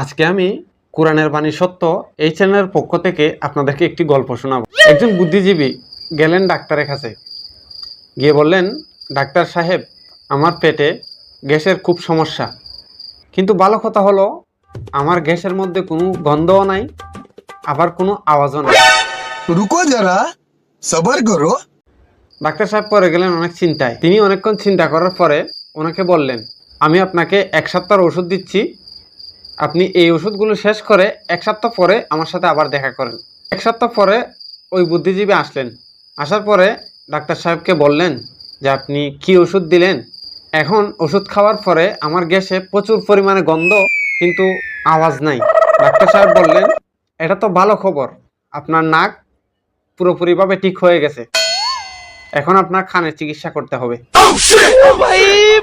আজকে আমি কোরআনের বাণী সত্য এই চ্যানেলের পক্ষ থেকে আপনাদেরকে একটি গল্প শোনাবো। একজন বুদ্ধিজীবী গেলেন ডাক্তারের কাছে। গিয়ে বললেন ডাক্তার সাহেব আমার পেটে গ্যাসের খুব সমস্যা। কিন্তু ভালো কথা হলো আমার গ্যাসের মধ্যে কোনো গন্ধও নাই আবার কোনো আওয়াজও নাই। রুকো যারা সবার করো। ডাক্তার সাহেব পরে গেলেন অনেক চিন্তায়। তিনি অনেকক্ষণ চিন্তা করার পরে ওনাকে বললেন আমি আপনাকে এক সপ্তাহর ওষুধ দিচ্ছি আপনি এই ওষুধগুলো শেষ করে এক সপ্তাহ পরে আমার সাথে আবার দেখা করেন। এক সপ্তাহ পরে ওই বুদ্ধিজীবী আসলেন। আসার পরে ডাক্তার সাহেবকে বললেন যে আপনি কি ওষুধ দিলেন? এখন ওষুধ খাওয়ার পরে আমার গ্যাসে প্রচুর পরিমাণে গন্ধ কিন্তু আওয়াজ নাই। ডাক্তার সাহেব বললেন এটা তো ভালো খবর। আপনার নাক পুরোপুরিভাবে ঠিক হয়ে গেছে। এখন আপনার খানের চিকিৎসা করতে হবে। भाई